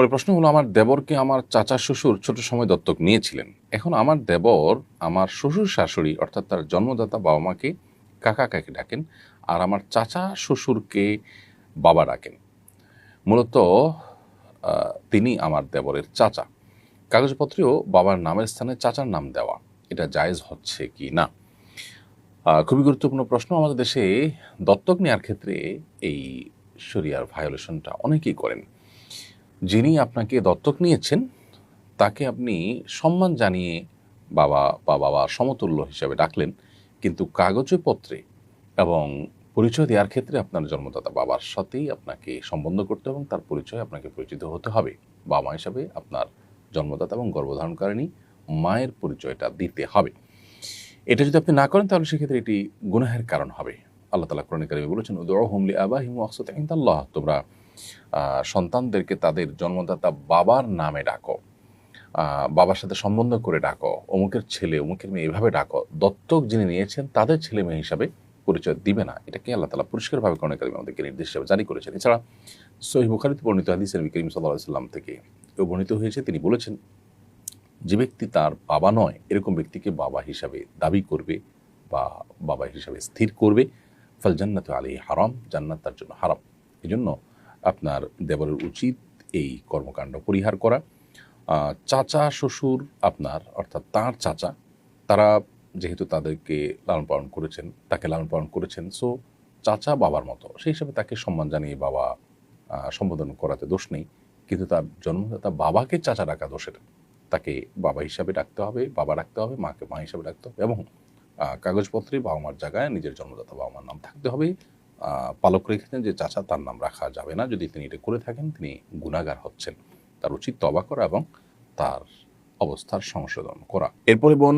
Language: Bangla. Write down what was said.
এরপরে প্রশ্ন হলো, আমার দেবরকে আমার চাচা শ্বশুর ছোট সময় দত্তক নিয়েছিলেন? এখন আমার দেবর আমার শ্বশুর শাশুড়ি, অর্থাৎ তার জন্মদাতা বাবা মাকে কাকা কাকে ডাকেন, আর আমার চাচা শ্বশুরকে বাবা ডাকেন। মূলত তিনি আমার দেবরের চাচা। কাগজপত্রেও বাবার নামের স্থানে চাচার নাম দেওয়া। এটা জায়েজ হচ্ছে কি না? খুবই গুরুত্বপূর্ণ প্রশ্ন। আমাদের দেশে দত্তক নেওয়ার ক্ষেত্রে এই শরিয়ার ভায়োলেশনটা অনেকেই করেন। যিনি আপনাকে দত্তক নিয়েছেন, তাকে আপনি সম্মান জানিয়ে বাবা বা বাবা সমতুল্য হিসাবে ডাকলেন। কিন্তু কাগজে পত্রে এবং পরিচয় দেওয়ার ক্ষেত্রে আপনার জন্মদাতা বাবার সাথেই আপনাকে সম্বন্ধ করতে এবং তার পরিচয় আপনাকে পরিচিত হতে হবে। বাবা হিসাবে আপনার জন্মদাতা এবং গর্ভধারণকারিণী মায়ের পরিচয়টা দিতে হবে। এটা যদি আপনি না করেন, তাহলে সেক্ষেত্রে এটি গুনাহের কারণ হবে। আল্লাহ তালা কোরআন কারিমে বলেছেন উদয় হুমলি আবা হিমু আকসত আল্লাহ তোমরা সন্তানদেরকে তাদের জন্মদাতা বাবার নামে ডাকো বাবার সাথে সম্বন্ধ করে ডাকো, অমুকের ছেলে, অমুকের মেয়ে এভাবে ডাকো, দত্তক যিনি নিয়েছেন তাদের ছেলে মেয়ে হিসাবে পরিচয় দিবে না। এটাকে আল্লাহ তালা পরিষ্কারভাবে কোরআন কারিমে আমাদেরকে নির্দেশ হিসাবে জারি করেছেন। এছাড়া সহি বুখারিতে বর্ণিত হাদিস নবী করিম সাল্লাহ সাল্লাম থেকে কেউ বর্ণিত হয়েছে, তিনি বলেছেন, যে ব্যক্তি তার বাবা নয়, এরকম ব্যক্তিকে বাবা হিসাবে দাবি করবে বা বাবা হিসাবে স্থির করবে। ফল জান্নাত আলী হারাম, জান্নাত তার জন্য হারাম। এই জন্য আপনার দেবরের উচিত এই কর্মকাণ্ড পরিহার করা। চাচা, শ্বশুর আপনার, অর্থাৎ তার চাচা, তারা যেহেতু তাদেরকে লালন পালন করেছেন, তাকে লালন পালন করেছেন সো চাচা বাবার মতো, সেই হিসাবে তাকে সম্মান জানিয়ে বাবা সম্বোধন করাতে দোষ নেই, কিন্তু তার জন্মদাতা বাবাকে চাচা ডাকা দোষের, তাকে বাবা হিসাবে ডাকতে হবে, বাবা ডাকতে হবে, মাকে মা হিসাবে ডাকতে হবে এবং কাগজপত্রে বাবা মার জায়গায় নিজের জন্মদাতা বাবা মার নাম থাকতে হবে পালক রেখেছেন যে চাচা, তার নাম রাখা যাবে না। যদি তিনি এটা করে থাকেন, তিনি গুণাগার হচ্ছেন। তার উচিত তবা করা এবং তার অবস্থার সংশোধন করা। এরপরে বোন